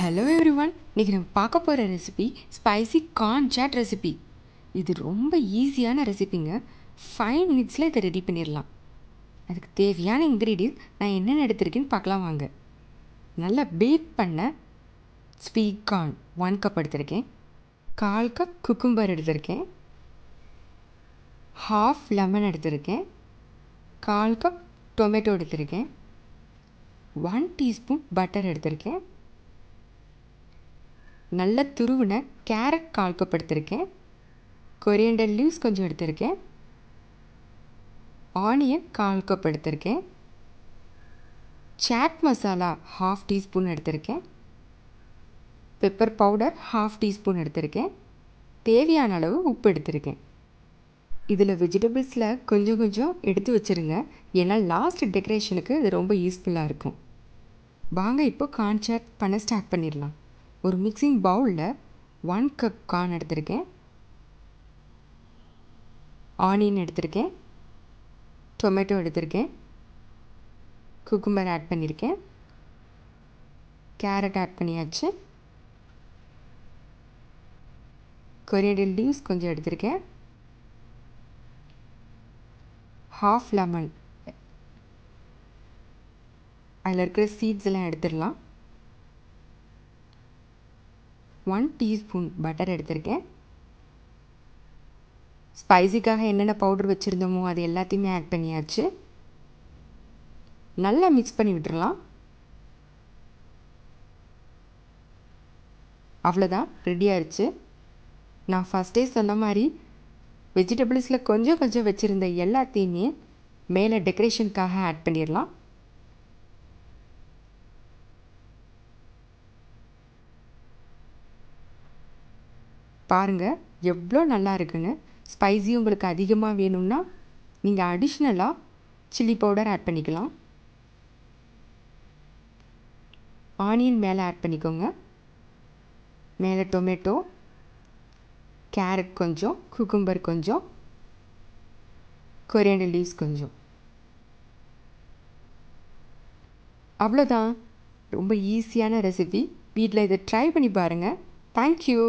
Hello every one இன்றைக்கி நம்ம பார்க்க போகிற recipe spicy corn chaat recipe இது ரொம்ப ஈஸியான ரெசிபிங்க ஃபைவ் மினிட்ஸில் இதை ரெடி பண்ணிடலாம். அதுக்கு தேவையான இன்க்ரீடியன்ட் நான் என்னென்ன எடுத்திருக்கேன்னு பார்க்கலாம் வாங்க. நல்லா பேக் பண்ண ஸ்வீட் கார்ன் ஒன் கப் எடுத்திருக்கேன். கால் கப் குக்கும்பர் எடுத்திருக்கேன். ஹாஃப் லெமன் எடுத்திருக்கேன். கால் கப் டொமேட்டோ எடுத்திருக்கேன். ஒன் டீஸ்பூன் பட்டர் எடுத்திருக்கேன். நல்ல துருவின கேரட் கால் கப் எடுத்திருக்கேன் கொரியண்டர் லீவ்ஸ் கொஞ்சம் எடுத்திருக்கேன். ஆனியன் கால் கப் எடுத்திருக்கேன் சாட் மசாலா ஹாஃப் டீஸ்பூன் எடுத்திருக்கேன். பெப்பர் பவுடர் ஹாஃப் டீஸ்பூன் எடுத்திருக்கேன். தேவையான அளவு உப்பு எடுத்திருக்கேன். இதில் வெஜிடபிள்ஸில் கொஞ்சம் கொஞ்சம் எடுத்து வச்சுருங்க. ஏன்னா லாஸ்ட் டெக்கரேஷனுக்கு இது ரொம்ப யூஸ்ஃபுல்லாக இருக்கும். வாங்க இப்போ கார்ன் பண்ண ஸ்டார்ட் பண்ணிடலாம். ஒரு மிக்சிங் பவுலில் ஒன் கப் கார்ன் எடுத்திருக்கேன். ஆனியன் எடுத்திருக்கேன். டொமேட்டோ எடுத்திருக்கேன். குக்கும்பர் ஆட் பண்ணியிருக்கேன் கேரட் ஆட் பண்ணியாச்சு. கொரியண்டர் லீவ்ஸ் கொஞ்சம் எடுத்திருக்கேன். ஹாஃப் லெமன் அதில் இருக்கிற சீட்ஸ் எல்லாம் எடுத்துடலாம். ஒன் டீஸ்பூன் பட்டர் எடுத்திருக்கேன். ஸ்பைசிக்காக என்னென்ன பவுடர் வச்சுருந்தோமோ அது எல்லாத்தையுமே ஆட் பண்ணியாச்சு. நல்லா மிக்ஸ் பண்ணி விட்டுறலாம். அவ்வளோதான் ரெடி ஆயிடுச்சு நான் ஃபஸ்ட்டே சொன்ன மாதிரி வெஜிடபிள்ஸில் கொஞ்சம் கொஞ்சம் வச்சுருந்த எல்லாத்தையுமே மேலே டெக்கரேஷனுக்காக ஆட் பண்ணிடலாம். பாருங்கள் எவ்வளோ நல்லா இருக்குங்க. ஸ்பைசி உங்களுக்கு அதிகமாக வேணும்னா நீங்கள் அடிஷ்னலாக சில்லி பவுடர் ஆட் பண்ணிக்கலாம். ஆனியன் மேலே ஆட் பண்ணிக்கோங்க. மேலே டொமேட்டோ கேரட் கொஞ்சம் குக்கும்பர் கொஞ்சம் கொரியண்டர் லீவ்ஸ் கொஞ்சம். அவ்வளோதான் ரொம்ப ஈஸியான ரெசிபி வீட்டில் இதை ட்ரை பண்ணி பாருங்கள் தேங்க்யூ